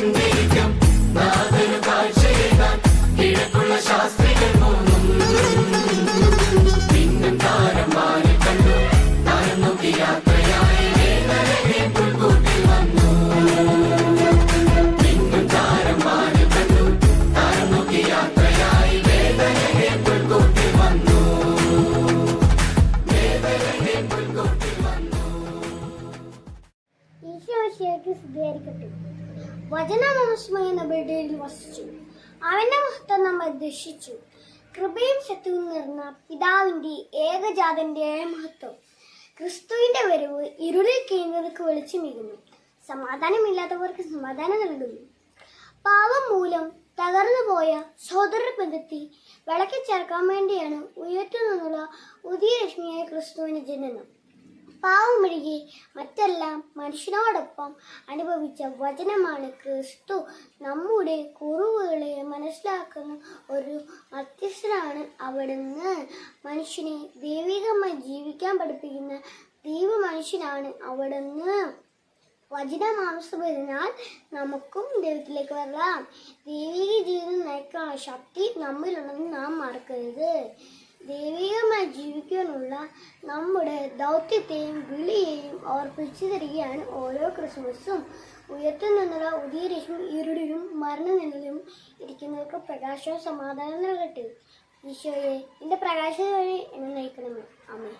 കാത്തുകൊണ്ടിരിക്കാം നാഥനു കാഴ്ചയേകാൻ കിഴക്കുള്ള ശാസ്ത്രികൾ മൂന്നും. പിന്നും താരം മാറി കണ്ടു. താരം നോക്കി യാത്രയായി പുൽക്കൂട്ടിൽ വന്നു. പിന്നും താരം മാറി കണ്ടു. താരം നോക്കി യാത്രയായി വേദനയെ പുൽക്കൂട്ടിൽ വന്നു. വേദനയെ പുൽക്കൂട്ടിൽ വന്നു. നമ്മുടെ ഇടയിൽ വസിച്ചു. അവന്റെ മഹത്വം നമ്മൾ ദർശിച്ചു. കൃപയും ശത്രുവും നിറഞ്ഞ പിതാവിന്റെ ഏകജാതന്റെ മഹത്വം. ക്രിസ്തുവിന്റെ വരവ് ഇരുളിൽ കഴിയുന്നവർക്ക് വെളിച്ചമേകുന്നു. സമാധാനമില്ലാത്തവർക്ക് സമാധാനം നൽകുന്നു. പാവം മൂലം തകർന്നു പോയ സഹോദര ബന്ധത്തിൽ വിളക്കി ചേർക്കാൻ വേണ്ടിയാണ് ഉയർത്തുനിന്നുള്ള പുതിയ രശ്മിയായ ക്രിസ്തുവിന്റെ ജനനം. പാവമൊഴികെ മറ്റെല്ലാം മനുഷ്യനോടൊപ്പം അനുഭവിച്ച വചനമാണ് ക്രിസ്തു. നമ്മുടെ കുറവുകളെ മനസ്സിലാക്കുന്ന ഒരു മധ്യസ്ഥനാണ് അവിടുന്ന്. മനുഷ്യനെ ദൈവികമായി ജീവിക്കാൻ പഠിപ്പിക്കുന്ന ദൈവ മനുഷ്യനാണ് അവിടുന്ന് വചനമാംസമെന്നാൽ നമുക്കും ദൈവത്തിലേക്ക് വരാം ദൈവിക ജീവിതം നയിക്കാനുള്ള ശക്തി നമ്മിലുണ്ടെന്ന് നാം മറക്കരുത്. ദൈവികമായി ജീവിക്കാനുള്ള നമ്മുടെ ദൗത്യത്തെയും വിളിയെയും ഓർപ്പിച്ചു തരികയാണ് ഓരോ ക്രിസ്മസും. ഉയർത്തിൽ നിന്നുള്ള ഉദയ രശ്മി ഇരുളിലും മരണനിലും ഇരിക്കുന്നവർക്ക് പ്രകാശവും സമാധാനം നൽകട്ടെ. ഈശോയെ എന്റെ പ്രകാശം വഴി എന്നെ നയിക്കണമേ. അമ്മേ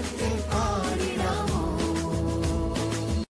nothing on.